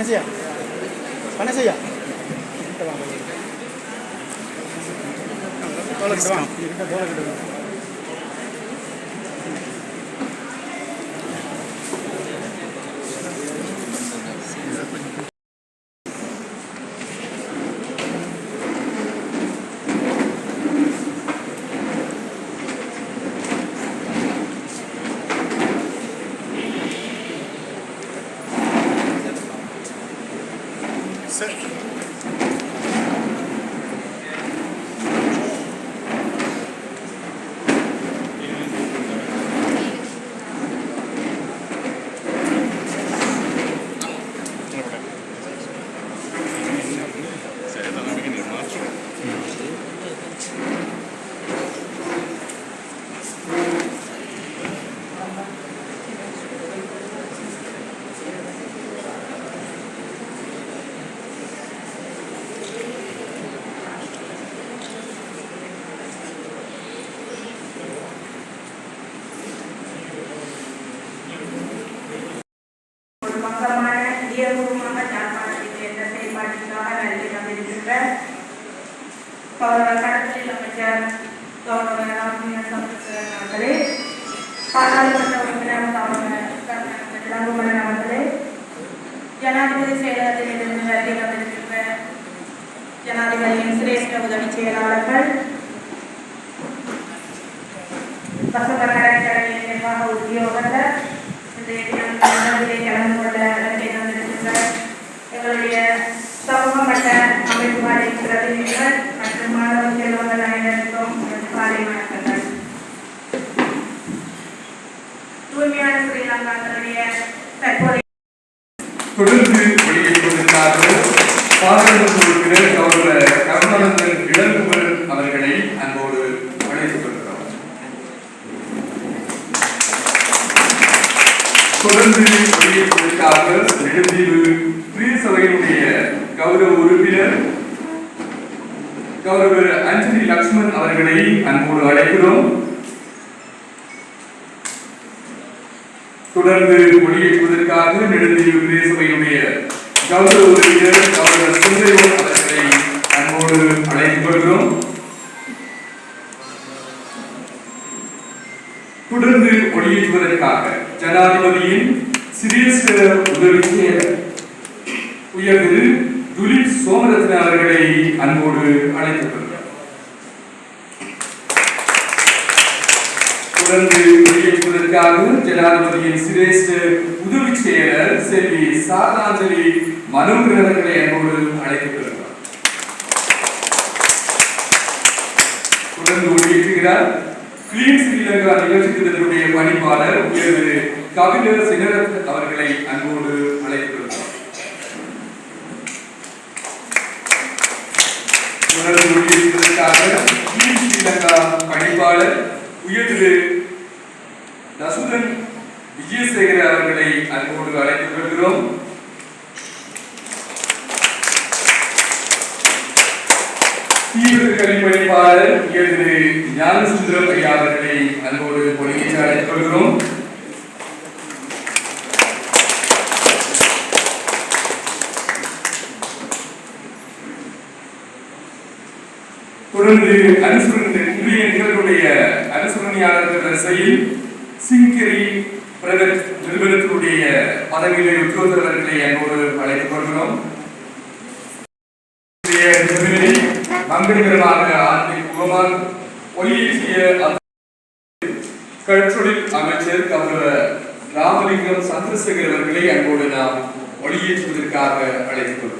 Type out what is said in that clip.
Panas ya? Panas ya? Tolong kita bang, kita Kita bang. ஒரு என்ற செயல்பாட்டிற்காக நன்றி தந்திருக்கின்ற கௌரவ கடற்கரை அமைச்சர் கௌரவ அவர்களே பாராளுமன்ற உறுப்பினர் அவர்களே ஜனாதிபதி செயலகத்திலிருந்து வருகை தந்திருக்கின்ற ஜனாதிபதியின் சிரேஷ்ட உதவி செயலாளர்கள் வசந்த கடற்கரை நிர்வாக உத்தியோகத்தர் இன்றைய தினம் கலந்து கொள்ள வருகை தந்திருக்கின்ற எங்களுடைய சமூக மட்ட அமைப்புகளின் பிரதிநிதிகள் மற்றும் மாணவ செல்வங்கள் அனைவருக்கும் காலை வணக்கங்கள். தூய்மையான ஸ்ரீலங்காக்களுடைய தற்போதைய தொடர்ந்து வெளியிடுவதற்காக பாராளுமன்ற உறுப்பினர் கௌரவ கருணானந்தன் இளங்குமரன் அவர்களை அன்போடு அழைத்துக் கொள்கிறோம் தொடர்ந்து வெளியிடுவதற்காக நெடுந்தீவு பிரிய சபையினுடைய கௌரவ உறுப்பினர் கௌரவ அஞ்சலி லக்ஷ்மண் அவர்களை அன்போடு அழைக்கிறோம். தொடர்ந்து வெளியேற்றுவதற்காக நெடுந்தீவு பிரதேசபையுடைய கௌரவ உறுப்பினர் கௌரவ சுந்தரவன் அவர்களை அன்போடு அழைத்துக் கொள்கிறோம். தொடர்ந்து ஒளியேற்றுவதற்காக ஜனாதிபதியின் சிரேஷ்ட உதவிக்கு செயலர் உயர்திரு துலிப் சோமரத்ன அவர்களை அன்போடு அழைத்துக் கொள்கிறோம் தொடர்ந்து வெளியேற்றுவதற்காக ஜனாதிபதியின் சிரேஷ்ட உதவி செயலர் செல்வி சாரதாஞ்சலி மனோகரன் அவர்களை அன்போடு அழைத்துக் தொடர்ந்து வெளியேற்றுகிறார். கிளீன் ஸ்ரீலங்கா நிகழ்ச்சி திட்டத்தினுடைய பணிப்பாளர் உயர்வு கவிஞர் சிகரத் அவர்களை அன்போடு அழைத்திருந்தார் ஸ்ரீலங்கா பணிப்பாளர் உயர்திரு நசுதன் விஜயசேகர அவர்களை அன்போடு அழைத்துக் கொள்கிறோம் தீவிர கல்வி கல்விப்பணிப்பாளர் உயர்திரு ஞானசுந்தரம் ஐயா அவர்களை அன்போடு பொலியேற்று அழைத்துக் கொள்கிறோம். தொடர்ந்து அனுசரணை இன்றைய நிகழ்வுடைய அனுசரணையாளர்கள் வரிசையில் சிங்கரி பிரதர் நிறுவனத்தினுடைய பதவியிலே உத்தியோகத்தவர்களை அன்போடு அழைத்துக் கொள்கிறோம். அங்கடிகரமான நிகழ்வினை முகமான் ஆன்மீகமாக ஒளியேற்றிய கற்றொழில் அமைச்சர் கௌரவ ராமலிங்கம் சந்திரசேகர் அவர்களை அங்கோடு நாம் ஒளியேற்றுவதற்காக அழைத்துக் கொள்கிறோம்.